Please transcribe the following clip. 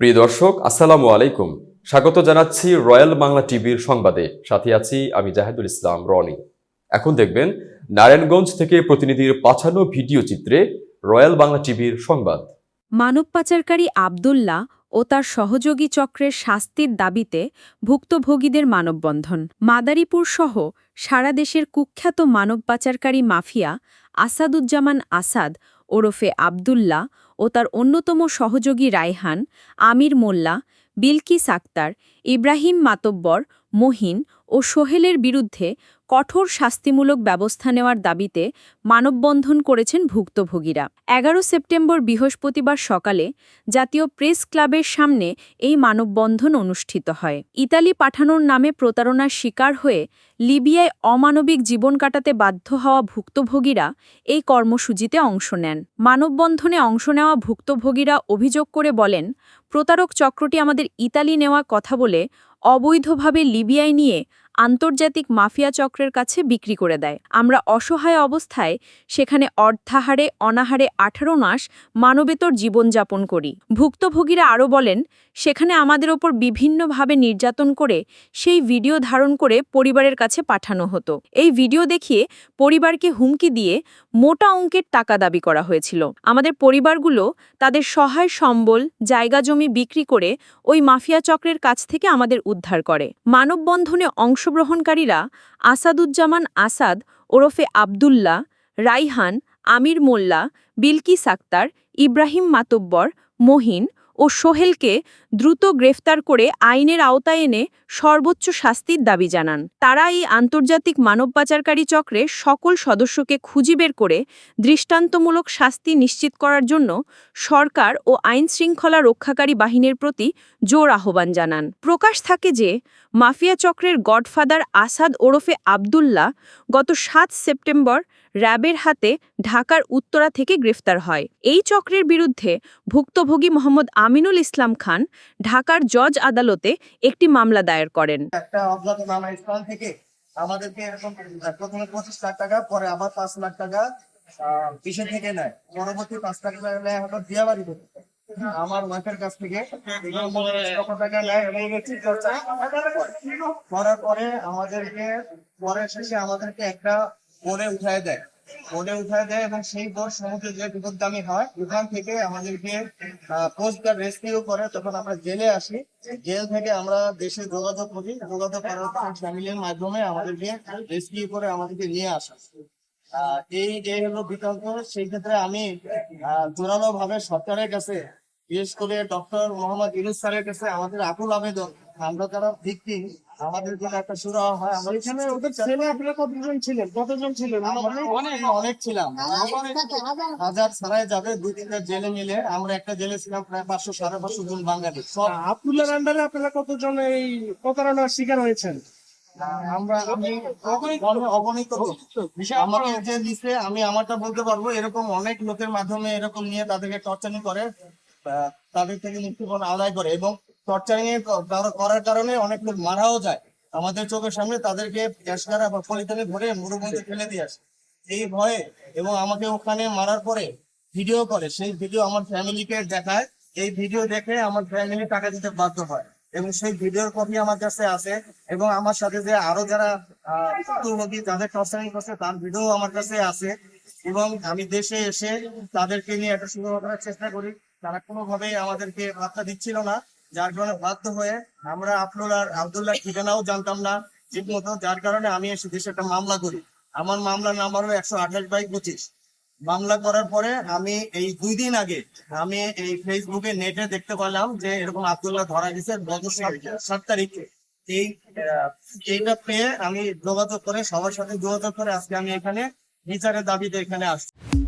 প্রিয় দর্শক, আসসালামু আলাইকুম। স্বাগত জানাচ্ছি রয়্যাল বাংলা টিভির সংবাদে। সাথে আছি আমি জাহেদুল ইসলাম রনি। এখন দেখবেন, নারায়ণগঞ্জ থেকে প্রতিনিধির পাঠানো ভিডিও চিত্রে রয়্যাল বাংলা টিভির সংবাদ। মানব পাচারকারী আবদুল্লাহ ও তার সহযোগী চক্রের শাস্তির দাবিতে ভুক্তভোগীদের মানববন্ধন। মাদারীপুর সহ সারা দেশের কুখ্যাত মানব পাচারকারী মাফিয়া আসাদুজ্জামান আসাদ ওরফে আবদুল্লাহ ও তার অন্যতম সহযোগী রায়হান আমির মোল্লা বিলকি আক্তার ইব্রাহিম মাতব্বর, মহিন ও সোহেলের বিরুদ্ধে কঠোর শাস্তিমূলক ব্যবস্থা নেওয়ার দাবিতে মানববন্ধন করেছেন ভুক্তভোগীরা। এগারো সেপ্টেম্বর বৃহস্পতিবার সকালে জাতীয় প্রেস ক্লাবের সামনে এই মানববন্ধন অনুষ্ঠিত হয়। ইতালি পাঠানোর নামে প্রতারণার শিকার হয়ে লিবিয়ায় অমানবিক জীবন কাটাতে বাধ্য হওয়া ভুক্তভোগীরা এই কর্মসূচিতে অংশ নেন। মানববন্ধনে অংশ নেওয়া ভুক্তভোগীরা অভিযোগ করে বলেন, প্রতারক চক্রটি আমাদের ইতালি নেওয়া কথা বলে অবৈধভাবে লিবিয়ায় নিয়ে আন্তর্জাতিক মাফিয়া চক্রের কাছে বিক্রি করে দেয়। আমরা অসহায় অবস্থায় সেখানে অর্ধাহারে, অনাহারে আঠারো মাস মানবেতর জীবনযাপন করি। ভুক্তভোগীরা আরও বলেন, সেখানে আমাদের ওপর বিভিন্নভাবে নির্যাতন করে সেই ভিডিও ধারণ করে পরিবারের কাছে পাঠানো হতো। এই ভিডিও দেখিয়ে পরিবারকে হুমকি দিয়ে মোটা অঙ্কের টাকা দাবি করা হয়েছিল। আমাদের পরিবারগুলো তাদের সহায় সম্বল, জায়গা জমি বিক্রি করে ওই মাফিয়া চক্রের কাছ থেকে আমাদের উদ্ধার করে। মানববন্ধনে অংশগ্রহণকারীরা আসাদুজ্জামান আসাদ ওরফে আবদুল্লাহ রাইহান আমির মোল্লা বিলকি আক্তার ইব্রাহিম মাতব্বর মহিন ও সোহেলকে দ্রুত গ্রেফতার করে আইনের আওতায় এনে সর্বোচ্চ শাস্তির দাবি জানান। তারা এই আন্তর্জাতিক মানব পাচারকারী চক্রে সকল সদস্যকে খুঁজি বের করে দৃষ্টান্তমূলক শাস্তি নিশ্চিত করার জন্য সরকার ও আইন শৃঙ্খলা রক্ষাকারী বাহিনীর প্রতি জোর আহ্বান জানান। প্রকাশ থাকে যে, মাফিয়া চক্রের গডফাদার আসাদ ওরফে আবদুল্লাহ গত সাত সেপ্টেম্বর র্যাবের হাতে ঢাকার উত্তরা থেকে গ্রেফতার হয়। এই চক্রের বিরুদ্ধে ভুক্তভোগী মোহাম্মদ আমিনুল ইসলাম খান ঢাকার জজ আদালতে একটি মামলা দায়ের করেন। আবার পাঁচ লাখ টাকা থেকে টাকা নেয় আমার পরে আমাদেরকে পরে শেষে আমাদেরকে একটা বোর্ডে উঠায় দেয়। বোর্ডে উঠায় দেয় এবং সেই বোর্ড সমুদ্রে যে বিপদ দামি হয় ওখান থেকে আমাদেরকে পোস্ট রেস্কিউ করে তখন আমরা জেলে আসি। জেল থেকে আমরা দেশে যোগাযোগ করি। যোগাযোগ করার পর ফ্যামিলির মাধ্যমে আমাদেরকে রেস্কিউ করে আমাদেরকে নিয়ে আসা। এই যে হলো বিতর্ক, সেই ক্ষেত্রে আমি জোরালো ভাবে সরকারের কাছে, বিশেষ করে ডক্টর মোহাম্মদ ইউনুস স্যারের কাছে আমাদের আকুল আবেদন আমরা যারা ভিক্টিম আমাদের জন্য একটা সুরা হয়। আমরা এখানে ওদের ছেলে আপনারা কতজন ছিলেন? কতজন ছিলেন? অনেক অনেক ছিলাম। হাজার ছাড়াই যাবে দুই তিনটা জেলে মিলে। আমরা একটা জেলে ছিলাম প্রায় পাঁচশো সাড়ে পাঁচশো জন বাঙালি। সব আন্ডারে আপনারা কতজন এই প্রতারণার শিকার হয়েছেন? আমরা আমি অগণিত- আমাকে যে দিছে আমি আমারটা বলতে পারব এরকম অনেক লোকের মাধ্যমে এরকম নিয়ে তাদেরকে টর্চারিং করে আহ, তাদের থেকে মুক্তিপণ আদায় করে। এবং টর্চারিং করার কারণে অনেক লোক মারাও যায়। আমাদের চোখের সামনে তাদেরকে গ্যাস করা বা পলিথিনে ভরে মরুভূমিতে ফেলে দিয়ে আসে। এই ভয়ে এবং আমাকে ওখানে মারার পরে ভিডিও করে। সেই ভিডিও আমার ফ্যামিলিকে দেখায়। এই ভিডিও দেখে আমার ফ্যামিলি টাকা দিতে বাধ্য হয় এবং সেই ভিডিওর কপি আমার কাছে আছে এবং আমার সাথে যে আরও যারা আহ, যাদের টর্চারিং করছে তার ভিডিও আমার কাছে আছে এবং আমি দেশে এসে তাদেরকে নিয়ে একটা করার চেষ্টা করি। তারা কোনোভাবেই আমাদেরকে বার্তা দিচ্ছিল না। যার কারণে বাধ্য হয়ে আমরা আপনার আর আবদুল্লাহ ঠিকানাও জানতাম না, ঠিক মতো। যার কারণে আমি এসে দেশে একটা মামলা করি। আমার মামলার নাম্বার হলো একশো আঠাশ বাই পঁচিশ। মামলা করার পরে আমি এই দুই দিন আগে আমি এই ফেসবুকে নেটে দেখতে পেলাম যে এরকম আবদুল্লাহ ধরা গেছে গত সাত- তারিখে। এই এইটা পেয়ে আমি যোগাযোগ করে, সবার সাথে যোগাযোগ করে আজকে আমি এখানে বিচারের দাবিতে এখানে আসছি।